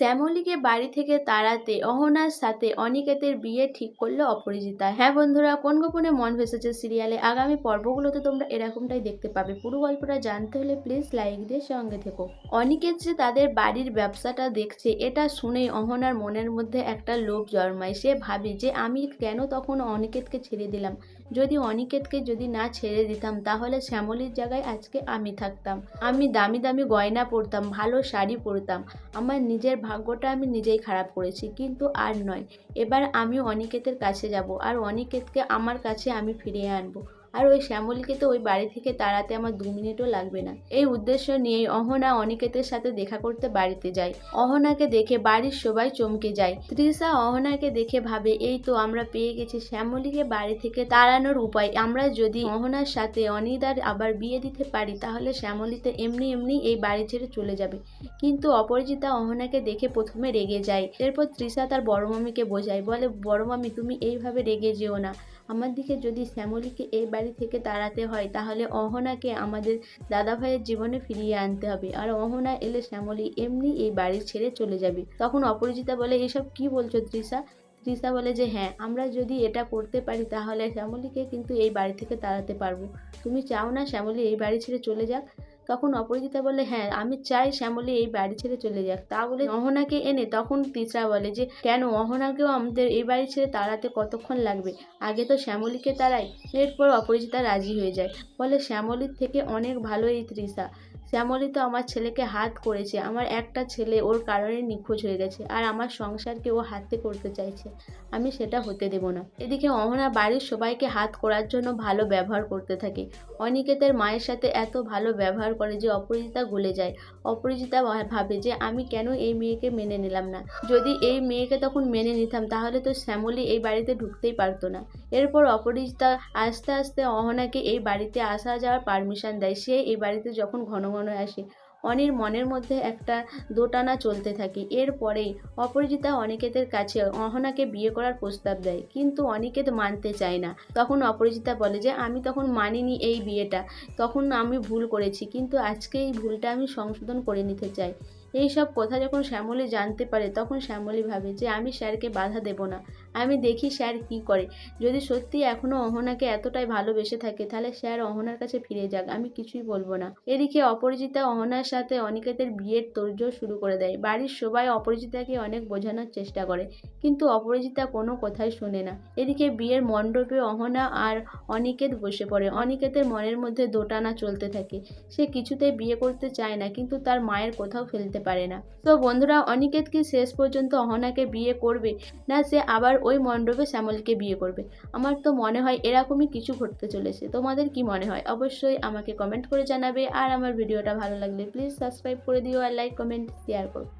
শ্যামলীকে বাড়ি থেকে তাড়াতে অহনার সাথে অনিকেতের বিয়ে ঠিক করল অপরাজিতা। হ্যাঁ বন্ধুরা, কোন গোপনে মন ভেসেছে সিরিয়ালে? আগামী পর্বগুলোতে তোমরা এরকমটাই দেখতে পাবে। পুরো গল্পটা জানতে হলে প্লিজ লাইক দিয়ে সঙ্গে থেকো। অনিকেত যে তাদের বাড়ির ব্যবসাটা দেখছে, এটা শুনেই অহনার মনের মধ্যে একটা লোভ জন্মায়। সে ভাবে যে, আমি কেন তখন অনিকেতকে ছেড়ে দিলাম? যদি অনিকেতকে যদি না ছেড়ে দিতাম, তাহলে শ্যামলির জায়গায় আজকে আমি থাকতাম। আমি দামি দামি গয়না পরতাম, ভালো শাড়ি পরতাম। আমার নিজের ভাগ্যটা আমি নিজেই খারাপ করেছি, কিন্তু আর নয়। এবার আমি অনিকেতের কাছে যাব, আর অনিকেতকে আমার কাছে আমি ফিরিয়ে আনব। আর ওই শ্যামলীকে তো ওই বাড়ি থেকে তাড়াতে আমার দু মিনিটও লাগবে না। এই উদ্দেশ্য নিয়েই অহনা অনিকেতের সাথে দেখা করতে বাড়িতে যায়। অহনাকে দেখে বাড়ির সবাই চমকে যায়। তৃষা অহনাকে দেখে ভাবে, এই তো আমরা পেয়ে গেছি শ্যামলীকে বাড়ি থেকে তাড়ানোর উপায়। আমরা যদি অহনার সাথে অনিদার আবার বিয়ে দিতে পারি, তাহলে শ্যামলীতে এমনি এমনি এই বাড়ি ছেড়ে চলে যাবে। কিন্তু অপরাজিতা অহনাকে দেখে প্রথমে রেগে যায়। এরপর তৃষা তার বড় মামিকে বোঝায়, বলে, বড় মামি, তুমি এইভাবে রেগে যেও না। আমার দিকে যদি শ্যামলীকে এই বাড়ি থেকে তাড়াতে হয়, তাহলে অহনাকে আমাদের দাদা ভাইয়ের জীবনে ফিরিয়ে আনতে হবে। আর অহনা এলে শ্যামলী এমনি এই বাড়ি ছেড়ে চলে যাবে। তখন অপরিচিতা বলে, এসব কি বলছো তৃষা? তৃষা বলে যে হ্যাঁ আমরা যদি এটা করতে পারি, তাহলে শ্যামলীকে কিন্তু এই বাড়ি থেকে তাড়াতে পারব। তুমি চাও না শ্যামলী এই বাড়ি ছেড়ে চলে যাক? তখন অপরাজিতা বলে হ্যাঁ আমি চাই শ্যামলী এই বাড়ি ছেড়ে চলে যাক। তা বলে অহনাকে এনে তখন তিসরা বলে যে, কেন? অহনাকেও আমাদের এই বাড়ি ছেড়ে তাড়াতে কতক্ষণ লাগবে? আগে তো শ্যামলীকে তাড়াই, এরপর অপরাজিতা রাজি হয়ে যায়। বলে, শ্যামলীর থেকে অনেক ভালো এই তৃষা শ্যামলী তো আমার ছেলেকে হাত করেছে। আমার একটা ছেলে ওর কারণে নিখোঁজ হয়ে গেছে আর আমার সংসারকে ও হাতে করতে চাইছে। আমি সেটা হতে দেব না। এদিকে অহনা বাড়ির সবাইকে হাত করার জন্য ভালো ব্যবহার করতে থাকে। অনিকেতের মায়ের সাথে এত ভালো ব্যবহার করে যে অপরাজিতা গলে যায়। অপরাজিতা ভাবে যে আমি কেন এই মেয়েকে মেনে নিলাম না। যদি এই মেয়েকে তখন মেনে নিতাম, তাহলে তো শ্যামলী এই বাড়িতে ঢুকতেই পারতো না। এরপর অপরাজিতা আস্তে আস্তে অহনাকে এই বাড়িতে আসা যাওয়ার পারমিশন দেয়। সে এই বাড়িতে যখন ঘন ঘন আসে, অনির মনের মধ্যে একটা দোটানা চলতে থাকে। এরপরেই অপরাজিতা অনিকেতের কাছে অহনাকে বিয়ে করার প্রস্তাব দেয়, কিন্তু অনিকেত মানতে চায় না। তখন অপরাজিতা বলে যে, আমি তখন মানিনি এই বিয়েটা। তখন আমি ভুল করেছি, কিন্তু আজকে এই ভুলটা আমি সংশোধন করে নিতে চাই। এই সব কথা যখন শ্যামলী জানতে পারে, তখন শ্যামলী ভাবে যে আমি স্যারকে বাধা দেব না। আমি দেখি স্যার কি করে। যদি সত্যি এখনও অহনাকে এতটাই ভালোবেসে থাকে, তাহলে স্যার অহনার কাছে ফিরে যাক, আমি কিছুই বলব না। এদিকে অপরাজিতা অহনার সাথে অনিকেতের বিয়ের তোড়জোড় শুরু করে দেয়। বাড়ির সবাই অপরাজিতাকে অনেক বোঝানোর চেষ্টা করে, কিন্তু অপরাজিতা কোনো কথাই শোনে না। এদিকে বিয়ের মণ্ডপে অহনা আর অনিকেত বসে পড়ে। অনিকেতের মনের মধ্যে দোটানা চলতে থাকে। সে কিছুতেই বিয়ে করতে চায় না, কিন্তু তার মায়ের কোথাও ফেলতে পারে না। তো বন্ধুরা, অনিকেত কি শেষ পর্যন্ত অহনাকে বিয়ে করবে, না সে আবার ওই মণ্ডপে শ্যামলকে বিয়ে করবে? আমার তো মনে হয় এরকমই কিছু ঘটতে চলেছে। তোমাদের কি মনে হয়? অবশ্যই আমাকে কমেন্ট করে জানাবে। আর আমার ভিডিওটা ভালো লাগলে প্লিজ সাবস্ক্রাইব করে দিও আর লাইক কমেন্ট শেয়ার করো।